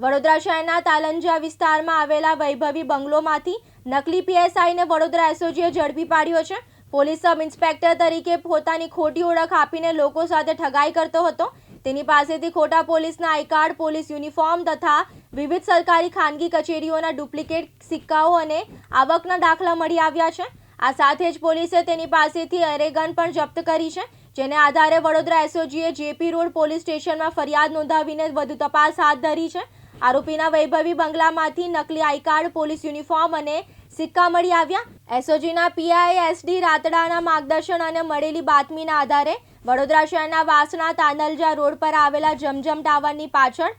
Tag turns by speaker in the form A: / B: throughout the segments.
A: વડોદરા શહેરના તાલંજા વિસ્તારમાં આવેલા વૈભવી બંગલોમાંથી નકલી પીએસઆઈને વડોદરા એસઓજીએ ઝડપી પાડ્યો છે. પોલીસ સબ ઇન્સ્પેક્ટર તરીકે પોતાની ખોટી ઓળખ આપીને લોકો સાથે ઠગાઈ કરતો હતો. તેની પાસેથી ખોટા પોલીસના આઈ કાર્ડ, પોલીસ યુનિફોર્મ તથા વિવિધ સરકારી ખાનગી કચેરીઓના ડુપ્લિકેટ સિક્કાઓ અને આવકના દાખલા મળી આવ્યા છે. આ સાથે જ પોલીસે તેની પાસેથી એરેગન પણ જપ્ત કરી છે, જેને આધારે વડોદરા એસઓજીએ જેપી રોડ પોલીસ સ્ટેશનમાં ફરિયાદ નોંધાવીને વધુ તપાસ હાથ ધરી છે. આરોપીના વૈભવી બંગલામાંથી નકલી આઈ કાર્ડ, પોલીસ યુનિફોર્મ અને સિક્કા મળી આવ્યા. એસઓજીના પીઆઈ એસડી રાતડાના માર્ગદર્શન અને મળેલી બાતમીના આધારે વડોદરા શહેરના વાસણા તાંદલજા રોડ પર આવેલા જમજમ ટાવરની પાછળ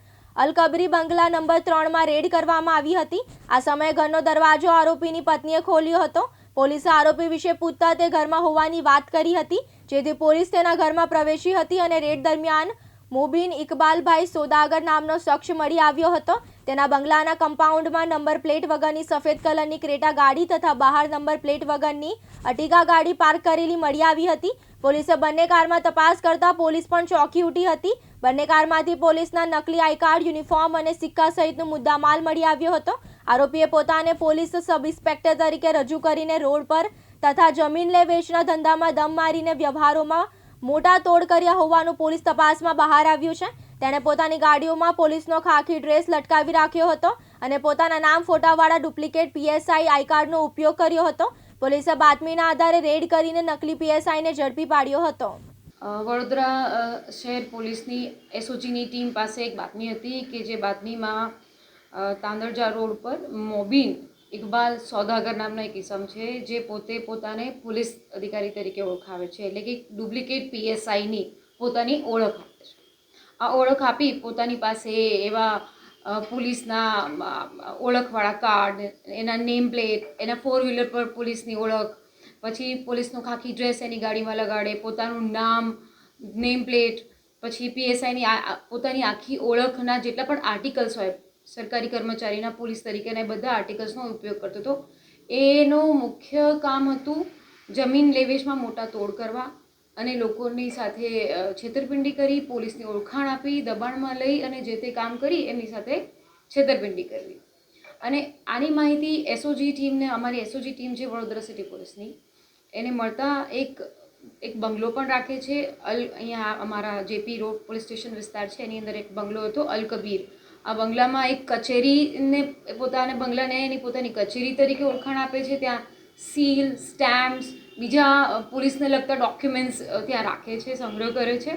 A: અલકબરી બંગલા નંબર ત્રણમાં રેડ કરવામાં આવી હતી. આ સમયે ઘરનો દરવાજો આરોપીની પત્નીએ ખોલ્યો હતો. પોલીસે આરોપી વિશે પૂછતા તે ઘરમાં હોવાની વાત કરી હતી, જેથી પોલીસ તેના ઘરમાં પ્રવેશી હતી અને રેડ દરમિયાન મુબીન ઇકબાલભાઈ સોદાગર નામનો શખ્સ મળી આવ્યો હતો. તેના બંગલાના કમ્પાઉન્ડમાં નંબર પ્લેટ વગરની સફેદ કલરની ક્રેટા ગાડી તથા બહાર નંબર પ્લેટ વગરની અટીગા ગાડી પાર્ક કરેલી મળી આવી હતી. પોલીસે બંને કારમાં તપાસ કરતા પોલીસ પણ ચોંકી ઉઠી હતી. બંને કારમાંથી પોલીસના નકલી આઈ કાર્ડ, યુનિફોર્મ અને સિક્કા સહિતનો મુદ્દામાલ મળી આવ્યો હતો. આરોપીએ પોતાને પોલીસ સબ ઇન્સ્પેક્ટર તરીકે રજૂ કરીને રોડ પર તથા જમીન લે વેચના ધંધામાં દમ મારીને વ્યવહારોમાં મોટા તોડ કર્યા હોવાનું પોલીસ તપાસમાં બહાર આવ્યું છે. તેણે પોતાની ગાડીઓમાં પોલીસનો ખાખી ડ્રેસ લટકાવી રાખ્યો હતો અને પોતાના નામ ફોટાવાળા ડુપ્લિકેટ પીએસઆઈ આઈ કાર્ડનો ઉપયોગ કર્યો હતો. પોલીસે બાતમીના આધારે રેડ કરીને નકલી પીએસઆઈને ઝડપી પાડ્યો હતો.
B: વડોદરા શહેર પોલીસની એસઓજીની ટીમ પાસે એક બાતમી હતી કે જે બાતમીમાં તાંદરજા રોડ પર મોબીન ઇકબાલ સોદાગર નામના એક ઇસમ છે, જે પોતે પોતાને પોલીસ અધિકારી તરીકે ઓળખાવે છે, એટલે કે ડુપ્લિકેટ પીએસઆઈની પોતાની ઓળખ આપે છે. આ ઓળખ આપી પોતાની પાસે એવા પોલીસના ઓળખવાળા કાર્ડ, એના નેમ પ્લેટ, એના ફોર વ્હીલર પર પોલીસની ઓળખ, પછી પોલીસનો ખાખી ડ્રેસ એની ગાડીમાં લગાડે, પોતાનું નામ, નેમ પ્લેટ, પછી પીએસઆઈની પોતાની આખી ઓળખના જેટલા પણ આર્ટિકલ્સ હોય સરકારી કર્મચારીના પોલીસ તરીકેના એ બધા આર્ટિકલ્સનો ઉપયોગ કરતો હતો. એનું મુખ્ય કામ હતું જમીન લેવેશમાં મોટા તોડ કરવા અને લોકોની સાથે છેતરપિંડી કરી, પોલીસની ઓળખાણ આપી, દબાણમાં લઈ અને જે તે કામ કરી એમની સાથે છેતરપિંડી કરવી. અને આની માહિતી એસઓજી ટીમને, અમારી એસઓજી ટીમ છે વડોદરા સિટી પોલીસની. એને મળતા એક એક બંગલો પણ રાખે છે. અલ, અહીંયા અમારા જેપી રોડ પોલીસ સ્ટેશન વિસ્તાર છે. એની અંદર એક બંગલો હતો અલ કબીર. આ બંગલામાં એક કચેરીને, પોતાને બંગલાને એની પોતાની કચેરી તરીકે ઓળખાણ આપે છે. ત્યાં સીલ, સ્ટેમ્પ્સ, બીજા પોલીસને લગતા ડોક્યુમેન્ટ્સ ત્યાં રાખે છે, સંગ્રહ કરે છે.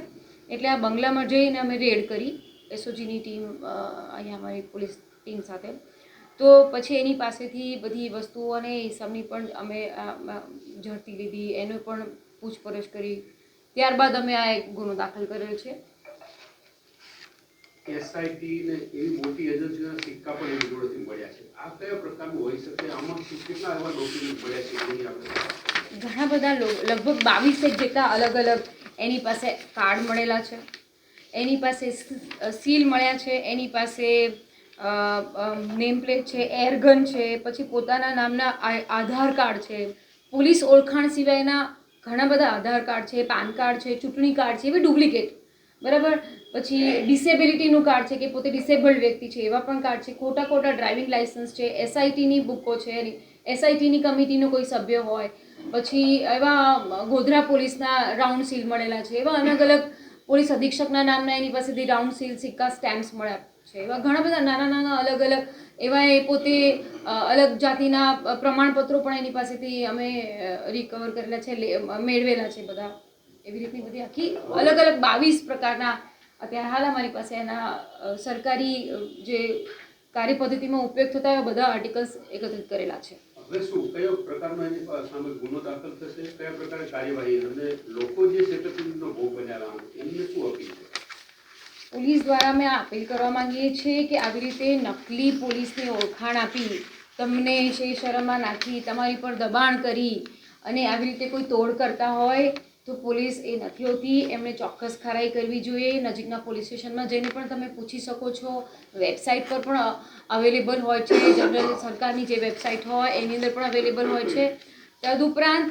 B: એટલે આ બંગલામાં જઈને અમે રેડ કરી. એસઓજીની ટીમ અહીંયા અમારી પોલીસ ટીમ સાથે. તો પછી એની પાસેથી બધી વસ્તુઓ અને હિસાબની પણ અમે ઝડપી લીધી. એનો પણ પૂછપરછ કરી. ત્યારબાદ અમે આ એક ગુનો દાખલ કર્યો છે. ઘણા બધા લગભગ બાવીસેક જેટલા અલગ અલગ એની પાસે કાર્ડ મળેલા છે, એની પાસે સીલ મળ્યા છે, એની પાસે નેમ પ્લેટ છે, એરગન છે, પછી પોતાના નામના આધાર કાર્ડ છે, પોલીસ ઓળખાણ સિવાયના ઘણા બધા આધાર કાર્ડ છે, પાન કાર્ડ છે, ચૂંટણી કાર્ડ છે, એવી ડુપ્લિકેટ. બરાબર? પછી ડિસેબિલિટીનું કાર્ડ છે કે પોતે ડિસેબલ્ડ વ્યક્તિ છે, એવા પણ કાર્ડ છે. ખોટા ખોટા ડ્રાઇવિંગ લાઇસન્સ છે એસઆઈટીની બુકો છે એસઆઈટીની કમિટીનો કોઈ સભ્ય હોય, પછી એવા ગોધરા પોલીસના રાઉન્ડ સીલ મળેલા છે, એવા અલગ અલગ પોલીસ અધિક્ષકના નામના એની પાસેથી રાઉન્ડ સીલ સિક્કા સ્ટેમ્પ્સ મળ્યા છે. એવા ઘણા બધા નાના નાના અલગ અલગ એવા એ પોતે અલગ જાતિના પ્રમાણપત્રો પણ એની પાસેથી અમે રિકવર કરેલા છે મેળવેલા છે બધા. એવી રીતની બધી આખી અલગ અલગ બાવીસ પ્રકારના અત્યારે હાલ અમારી પાસે એના સરકારી જે કાર્યપદ્ધતિમાં ઉપયોગ થતા એવા બધા આર્ટિકલ્સ એકત્રિત કરેલા છે.
C: હવે શું કયો પ્રકારનો એની સામે ગુનો દાખલ થશે કયા પ્રકારે કાર્યવાહી અને લોકો જે છેતરપિંડીનો ભોગ બન્યા એમને શું અપીલ છે?
B: પોલીસ દ્વારા અમે અપીલ કરવા માંગીએ છીએ કે આવી રીતે નકલી પોલીસની ઓળખાણ આપી તમને છે શરમમાં નાખી તમારી પર દબાણ કરી અને આવી રીતે કોઈ તોડ કરતા હોય તો પોલીસ એ નથી હોતી. એમણે ચોક્કસ ખરાઈ કરવી જોઈએ. નજીકના પોલીસ સ્ટેશનમાં જઈને પણ તમે પૂછી શકો છો. વેબસાઇટ પર પણ અવેલેબલ હોય છે. જનરલ સરકારની જે વેબસાઇટ હોય, એની અંદર પણ અવેલેબલ હોય છે. તદુપરાંત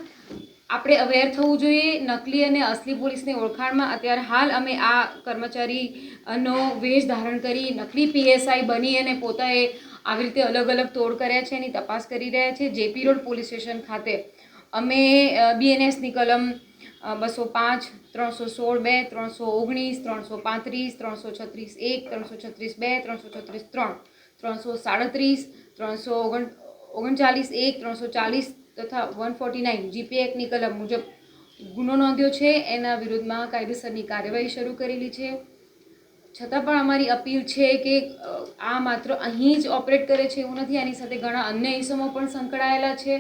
B: આપણે અવેર થવું જોઈએ. નકલી અને અસલી પોલીસની ઓળખાણમાં અત્યારે હાલ અમે આ કર્મચારીનો વેશ ધારણ કરી નકલી પીએસઆઈ બની અને પોતાએ આવી રીતે અલગ અલગ તોડ કર્યા છે, એની તપાસ કરી રહ્યા છે. જેપી રોડ પોલીસ સ્ટેશન ખાતે અમે બીએનએસની કલમ બસો પાંચ, ત્રણસો સોળ બે, ત્રણસો ઓગણીસ, ત્રણસો પાંત્રીસ, ત્રણસો છત્રીસ એક, ત્રણસો છત્રીસ બે, ત્રણસો છત્રીસ ત્રણ, ત્રણસો સાડત્રીસ, ત્રણસો ઓગણ, ઓગણચાલીસ એક, ત્રણસો ચાલીસ તથા વન ફોર્ટી નાઇન. જીપી એક્ટની કલમ મુજબ ગુનો નોંધ્યો છે, એના વિરુદ્ધમાં કાયદેસરની કાર્યવાહી શરૂ કરેલી છે. છતાં પણ અમારી અપીલ છે કે આ માત્ર અહીં જ ઓપરેટ કરે છે એવું નથી, આની સાથે ઘણા અન્ય ઇસમો પણ સંકળાયેલા છે.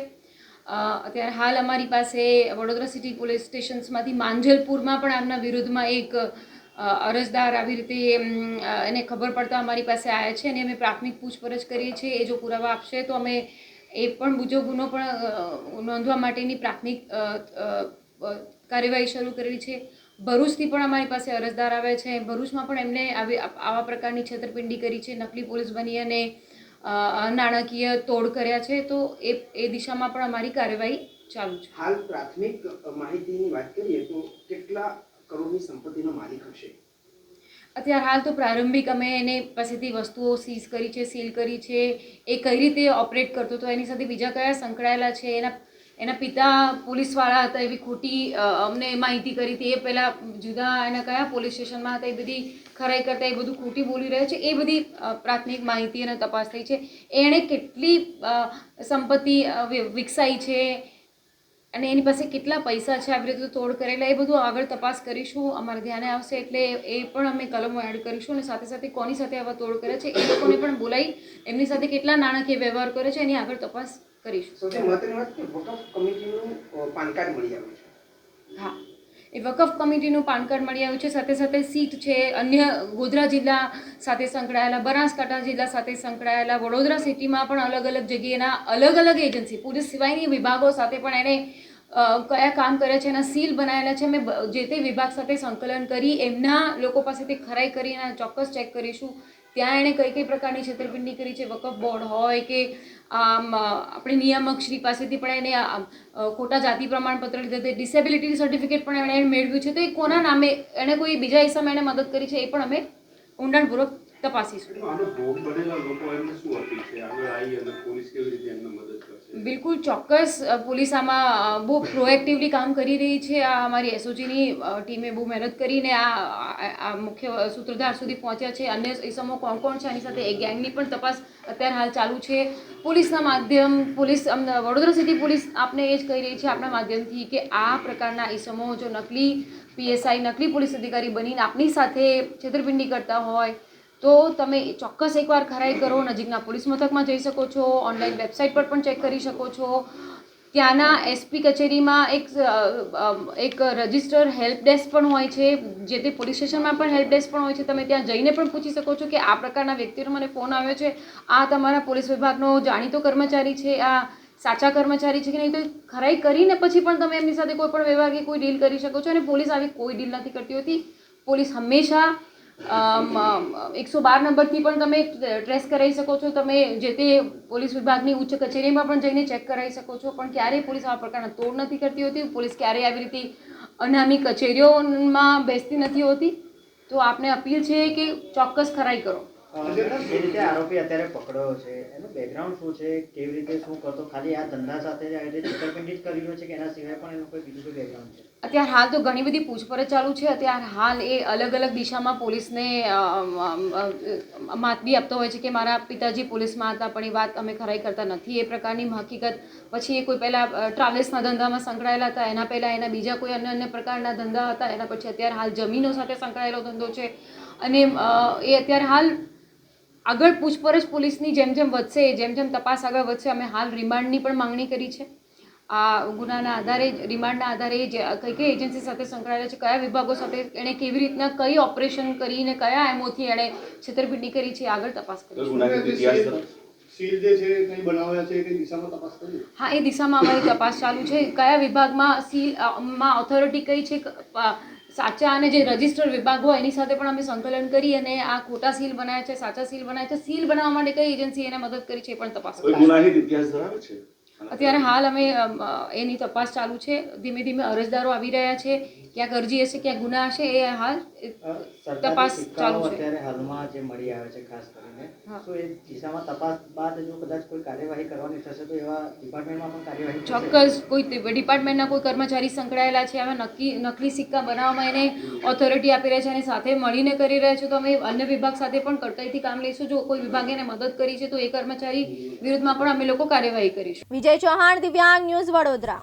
B: અત્યારે હાલ અમારી પાસે વડોદરા સિટી પોલીસ સ્ટેશન્સમાંથી માંજલપુરમાં પણ આમના વિરુદ્ધમાં એક અરજદાર આવી રીતે એને ખબર પડતા અમારી પાસે આવ્યા છે અને અમે પ્રાથમિક પૂછપરછ કરીએ છીએ, એ જો પુરાવા આપશે તો અમે એ પણ બીજો ગુનો પણ નોંધવા માટેની પ્રાથમિક કાર્યવાહી શરૂ કરેલી છે. ભરૂચથી પણ અમારી પાસે અરજદાર આવે છે. ભરૂચમાં પણ એમને આવી, આવા પ્રકારની છેતરપિંડી કરી છે. નકલી પોલીસ બની અને નાણાકીય તોડ કર્યા છે તો એ એ દિશામાં પણ અમારી કાર્યવાહી ચાલુ છે.
D: હાલ પ્રાથમિક માહિતીની વાત કરીએ તો કેટલા કરોડની સંપત્તિનો માલિક હશે?
B: અત્યારે હાલ તો પ્રારંભિક અમે એને પાસેથી વસ્તુઓ સીઝ કરી છે સીલ કરી છે એ કઈ રીતે ઓપરેટ કરતો હતો એની સાથે બીજા કયા સંકળાયેલા છે એના એના પિતા પોલીસવાળા હતા એવી ખોટી અમને માહિતી કરી હતી એ પહેલાં જુદા એના કયા પોલીસ સ્ટેશનમાં હતા એ બધી ખરાઈ કરતા એ બધું ખોટી બોલી રહ્યો છે એ બધી પ્રાથમિક માહિતી અને તપાસ થઈ છે. એણે કેટલી સંપત્તિ વિકસાઈ છે અને એની પાસે કેટલા પૈસા છે આવી રીતે તોડ કરેલા એ બધું આગળ તપાસ કરીશું અમારા ધ્યાને આવશે એટલે એ પણ અમે કલમો એડ કરીશું અને સાથે સાથે કોની સાથે આવા તોડ કરે છે એ લોકોને પણ બોલાવી એમની સાથે કેટલા નાણાકીય વ્યવહાર કરે છે એની આગળ તપાસ કરીશું.
D: સૌથી મહત્વની વાત કે વકફ કમિટીનું પાન કાર્ડ મળી આવ્યું છે.
B: હા. એ વકફ કમિટીનું પાન કાર્ડ મળી આવ્યું છે. સાથે સાથે સીટ છે, અન્ય ગોધરા જિલ્લા સાથે સંકળાયેલા, બનાસકાંઠા જિલ્લા સાથે સંકળાયેલા, વડોદરા સિટીમાં પણ અલગ અલગ જગ્યાએના અલગ અલગ એજન્સી પોલીસ સિવાયની વિભાગો સાથે પણ એણે કયા કામ કરે છે, એના સીલ બનાવેલા છે. મેં જે તે વિભાગ સાથે સંકલન કરી, એમના લોકો પાસેથી ખરાઈ કરી એના ચોક્કસ ચેક કરીશું. ત્યાં એણે કઈ કઈ પ્રકારની છેતરપિંડી કરી છે, વકફ બોર્ડ હોય કે આમ આપણે નિયામક શ્રી પાસેથી પણ એને ખોટા જાતિ પ્રમાણપત્ર લીધા તે ડિસેબિલિટી સર્ટિફિકેટ પણ એણે મેળવ્યું છે. તો એ કોના નામે, એણે કોઈ બીજા હિસ્સામાં એણે મદદ કરી છે એ પણ અમે ઊંડાણપૂર્વક તપાસીશું. બિલકુલ ચોક્કસ. પોલીસ આમાં બહુ પ્રોએક્ટિવલી કામ કરી રહી છે. આ અમારી એસઓજીની ટીમે બહુ મહેનત કરીને આ આ- આ મુખ્ય સૂત્રધાર સુધી પહોંચ્યા છે. અન્ય ઇસમો કોણ કોણ છે? આની સાથે એ ગેંગની પણ તપાસ અત્યારે હાલ ચાલુ છે. પોલીસના માધ્યમ પોલીસ વડોદરા સિટી પોલીસ આપને એ જ કહી રહી છે આપણા માધ્યમથી કે આ પ્રકારના ઇસમો જો નકલી પીએસઆઈ નકલી પોલીસ અધિકારી બનીને આપની સાથે છેતરપિંડી કરતા હોય તો તમે ચોક્કસ એકવાર ખરાઈ કરો, નજીકના પોલીસ મથકમાં જઈ શકો છો, ઓનલાઈન વેબસાઇટ પર પણ ચેક કરી શકો છો. ત્યાંના એસપી કચેરીમાં એક એક રજિસ્ટર હેલ્પ ડેસ્ક પણ હોય છે, જે તે પોલીસ સ્ટેશનમાં પણ હેલ્પ ડેસ્ક પણ હોય છે. તમે ત્યાં જઈને પણ પૂછી શકો છો કે આ પ્રકારના વ્યક્તિનો મને ફોન આવ્યો છે. આ તમારા પોલીસ વિભાગનો જાણીતો કર્મચારી છે, આ સાચા કર્મચારી છે કે નહીં? તો ખરાઈ કરીને પછી પણ તમે એમની સાથે કોઈ પણ વ્યવહાર કે કોઈ ડીલ કરી શકો છો અને પોલીસ આવી કોઈ ડીલ નથી કરતી હોતી. પોલીસ હંમેશા એકસો બાર નંબરથી પણ તમે ટ્રેસ કરાવી શકો છો. તમે જે તે પોલીસ વિભાગની ઉચ્ચ કચેરીમાં પણ જઈને ચેક કરાવી શકો છો. પણ ક્યારેય પોલીસ આવા પ્રકારના તોડ નથી કરતી હોતી. પોલીસ ક્યારેય આવી રીતે અનામી કચેરીઓમાં બેસતી નથી હોતી. તો આપને અપીલ છે કે ચોક્કસ ખરાઈ કરો.
E: જે રીતે આરોપી અત્યારે પકડ્યો છે. એનું બેકગ્રાઉન્ડ શું છે? કેવી રીતે શું કરતો? ખાલી આ ધંધા સાથે જ આવી રીતે છેતરપિંડી જ કરી રહ્યો છે કે એના સિવાય પણ એનું કોઈ બીજું કોઈ બેકગ્રાઉન્ડ છે?
B: અત્યારે હાલ તો ઘણી બધી પૂછપરછ ચાલુ છે. અત્યારે હાલ એ અલગ અલગ દિશામાં પોલીસને માતબી આપતો હોય છે કે મારા પિતાજી પોલીસમાં હતા પણ એ વાત અમે ખરાઈ કરતા નથી. એ પ્રકારની હકીકત પછી એ કોઈ પહેલાં ટ્રાવેલ્સના ધંધામાં સંકળાયેલા હતા. એના પહેલાં એના બીજા કોઈ અન્ય અન્ય પ્રકારના ધંધા હતા. એના પછી અત્યારે હાલ જમીનો સાથે સંકળાયેલો ધંધો છે. અને એ અત્યારે હાલ આગળ પૂછપરછ પોલીસની જેમ જેમ વધશે જેમ જેમ તપાસ આગળ વધશે અમે હાલ રિમાન્ડની પણ માંગણી કરી છે. આ ગુનાના આધારે રિમાન્ડના આધારે જે કઈ કઈ એજન્સી સાથે સંકળાયેલા છે કયા વિભાગો સાથે એણે કેવી રીતના કઈ ઓપરેશન કરીને કયા એમઓથી એણે છેતરપિંડી કરી છે આગળ તપાસ કરી છે.
F: ગુનાહિત ઇતિહાસ ધરાવે છે.
G: સીલ જે છે કઈ બનાવ્યા છે કઈ દિશામાં તપાસ કરી
B: હા એ દિશામાં અમારી તપાસ ચાલુ છે. કયા વિભાગમાં સીલમાં ઓથોરિટી કઈ છે સાચા અને જે રજિસ્ટર વિભાગ હોય એની સાથે પણ અમે સંકલન કરી અને આ ખોટા સીલ બનાવ્યા છે સાચા સીલ બનાવ્યા છે. સીલ બનાવવા માટે કઈ એજન્સી એને મદદ કરી છે એ પણ તપાસ
F: ગુનાહિત ઇતિહાસ ધરાવે છે?
B: અત્યારે હાલ અમે એની તપાસ ચાલુ છે. ધીમે ધીમે અરજદારો આવી રહ્યા છે. ક્યાંક અરજી હશે ક્યાંક ગુના હશે એ હાલ તપાસ ચાલુ છે.
E: અત્યારે હાલમાં જે મળી આવે છે ખાસ કરીને
B: હા.
E: તો એ દિશામાં તપાસ બાદ જો કદાચ કોઈ કાર્યવાહી કરવાની થશે તો એવા ડિપાર્ટમેન્ટમાં પણ કાર્યવાહી
B: ચોક્કસ કોઈ ડિપાર્ટમેન્ટના કોઈ કર્મચારી સંકળાયેલા છે અમે નક્કી નકલી સિક્કા બનાવવામાં એને ઓથોરિટી આપી રહ્યા છે અને સાથે મળીને કરી રહ્યા છે તો અમે અન્ય વિભાગ સાથે પણ કડકાઈથી કામ લઈશું. જો કોઈ વિભાગે એને મદદ કરી છે તો એ કર્મચારી વિરુદ્ધમાં પણ અમે લોકો કાર્યવાહી કરીશું.
A: વિજય ચૌહાણ દિવ્યાંગ ન્યૂઝ વડોદરા.